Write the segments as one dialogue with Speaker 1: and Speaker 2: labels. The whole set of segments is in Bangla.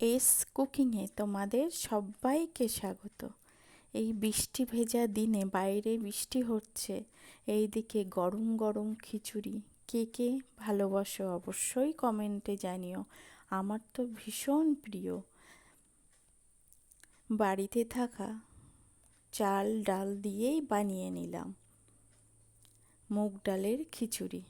Speaker 1: এস কুকিংয়ে তোমাদের সবাইকে স্বাগত। এই বৃষ্টি ভেজা দিনে বাইরে বৃষ্টি হচ্ছে, এইদিকে গরম গরম খিচুড়ি। কে কে ভালোবাসো অবশ্যই কমেন্টে জানিও, আমার তো ভীষণ প্রিয়। বাড়িতে থাকা চাল ডাল দিয়েই বানিয়ে নিলাম মুগ ডালের খিচুড়ি।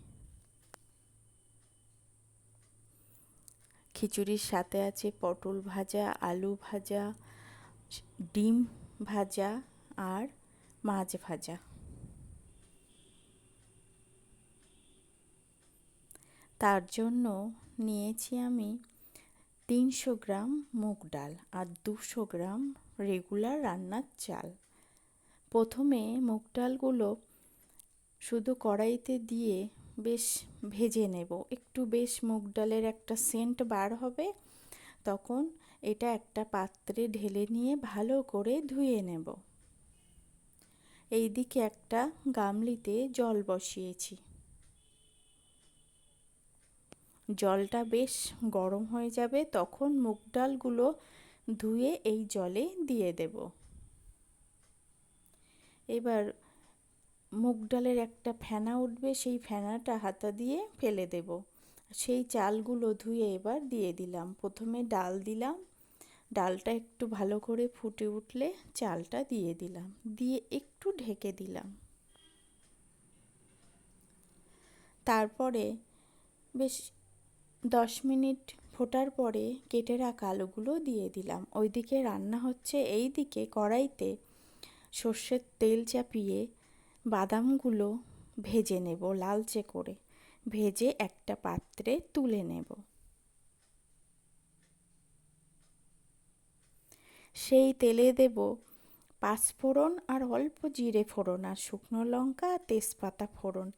Speaker 1: খিচুড়ির সাথে আছে পটল ভাজা, আলু ভাজা, ডিম ভাজা আর মাছ ভাজা। তার জন্য নিয়েছি আমি তিনশো গ্রাম মুগ ডাল আর দুশো গ্রাম রেগুলার রান্নার চাল। প্রথমে মুগ ডালগুলো শুধু কড়াইতে দিয়ে বেশ ভেজে নেব। একটু বেশ মুগ ডালের একটা সেন্ট বার হবে। তখন এটা একটা পাত্রে ঢেলে নিয়ে ভালো করে ধুয়ে নেব। এইদিকে একটা গামলিতে জল বসিয়েছি। জলটা বেশ গরম হয়ে যাবে, তখন মুগ ডালগুলো ধুয়ে এই জলে দিয়ে দেব। এবার মুগ ডালের একটা ফেনা উঠবে, সেই ফেনাটা হাতা দিয়ে ফেলে দেব। সেই চালগুলো ধুয়ে এবার দিয়ে দিলাম। প্রথমে ডাল দিলাম। ডালটা একটু ভালো করে ফুটে উঠলে চালটা দিয়ে দিলাম। দিয়ে একটু ঢেকে দিলাম। তারপরে বেশ দশ মিনিট ফোটার পরে কেটে রাখা আলুগুলো দিয়ে দিলাম। ওইদিকে রান্না হচ্ছে এই দিকে কড়াইতে সর্ষের তেল চাপিয়ে বাদামগুলো ভেজে নেব লালচে করে। ভেজে একটা পাত্রে তুলে নেব। সেই তেলে দেব পাঁচফোড়ন আর অল্প জিরে ফোড়ন আর শুকনো লঙ্কা, তেজপাতা ফোড়ন।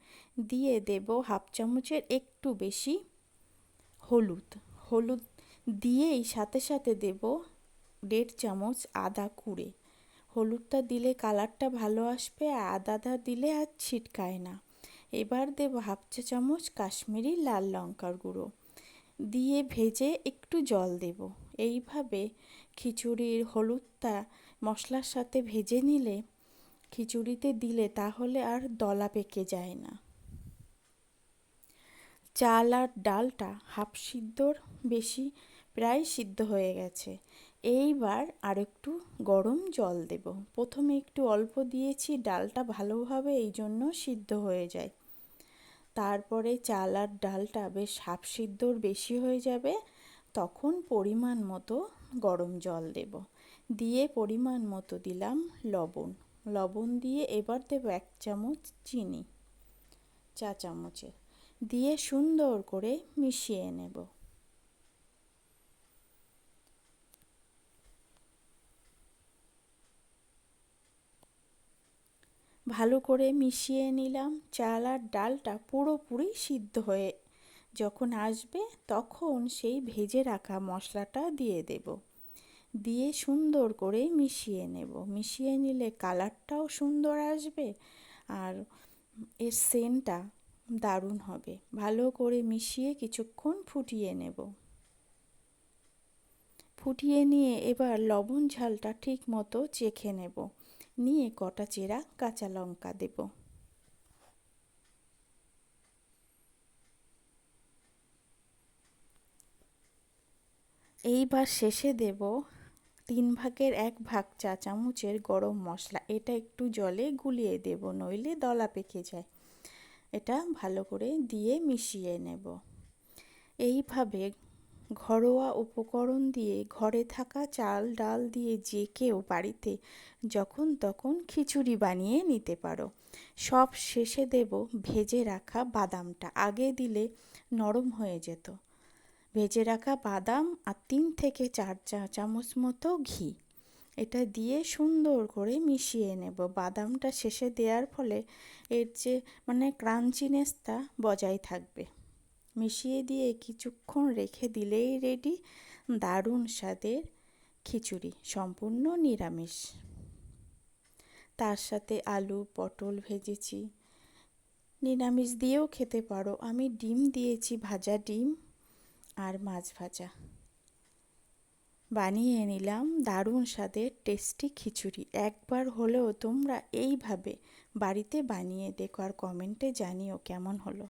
Speaker 1: দিয়ে দেব হাফ চামচের একটু বেশি হলুদ। হলুদ দিয়েই সাথে সাথে দেব দেড় চামচ আদা কুড়ে। হলুদটা দিলে কালারটা ভালো আসবে, আর আদাটা দিলে আর ছিটকায় না। এবার দেব হাফ চা চামচ কাশ্মীরি লাল লঙ্কার গুঁড়ো। দিয়ে ভেজে একটু জল দেব। এইভাবে খিচুড়ির হলুদটা মশলার সাথে ভেজে নিলে খিচুড়িতে দিলে তাহলে আর দলা পেকে যায় না। চাল আর ডালটা হাফ সিদ্ধর, বেশি প্রায় সিদ্ধ হয়ে গেছে। এইবার আর একটু গরম জল দেব। প্রথমে একটু অল্প দিয়েছি, ডালটা ভালোভাবে এই জন্য সিদ্ধ হয়ে যায়। তারপরে চাল আর ডালটা বেশ হাফ সিদ্ধর বেশি হয়ে যাবে, তখন পরিমাণ মতো গরম জল দেব। দিয়ে পরিমাণ মতো দিলাম লবণ। লবণ দিয়ে এবার দেব এক চামচ চিনি, চা চামচের। দিয়ে সুন্দর করে মিশিয়ে নেব। ভালো করে মিশিয়ে নিলাম। চাল আর ডালটা পুরোপুরি সিদ্ধ হয়ে যখন আসবে তখন সেই ভেজে রাখা মশলাটা দিয়ে দেব। দিয়ে সুন্দর করে মিশিয়ে নেব। মিশিয়ে নিলে কালারটাও সুন্দর আসবে আর এর সেন্টটা দারুণ হবে। ভালো করে মিশিয়ে কিছুক্ষণ ফুটিয়ে নেব। ফুটিয়ে নিয়ে এবার লবণ ঝালটা ঠিক মতো চেখে নেব। নিয়ে কটা চেরা কাঁচা লঙ্কা দেব। এইবার শেষে দেব তিন ভাগের এক ভাগ চা চামচের গরম মশলা। এটা একটু জলে গুলিয়ে দেব, নইলে দলা পেকে যায়। এটা ভালো করে দিয়ে মিশিয়ে নেব। এইভাবে ঘরোয়া উপকরণ দিয়ে ঘরে থাকা চাল, ডাল দিয়ে যে কেউ বাড়িতে যখন তখন খিচুড়ি বানিয়ে নিতে পারো। সব শেষে দেব ভেজে রাখা বাদামটা। আগে দিলে নরম হয়ে যেত। ভেজে রাখা বাদাম আর তিন থেকে চার চা চামচ মতো ঘি। এটা দিয়ে সুন্দর করে মিশিয়ে নেব। বাদামটা শেষে দেওয়ার ফলে এর যে মানে ক্রাঞ্চিনেসটা বজায় থাকবে। মিশিয়ে দিয়ে কিছুক্ষণ রেখে দিলেই রেডি দারুণ স্বাদের খিচুড়ি, সম্পূর্ণ নিরামিষ। তার সাথে আলু, পটল ভেজেছি। নিরামিষ দিয়েও খেতে পারো। আমি ডিম দিয়েছি, ভাজা ডিম আর মাছ ভাজা। বানিয়ে নিলাম দারুণ স্বাদের টেস্টি খিচুড়ি। একবার হলেও তোমরা এইভাবে বাড়িতে বানিয়ে দেখো আর কমেন্টে জানিও কেমন হলো।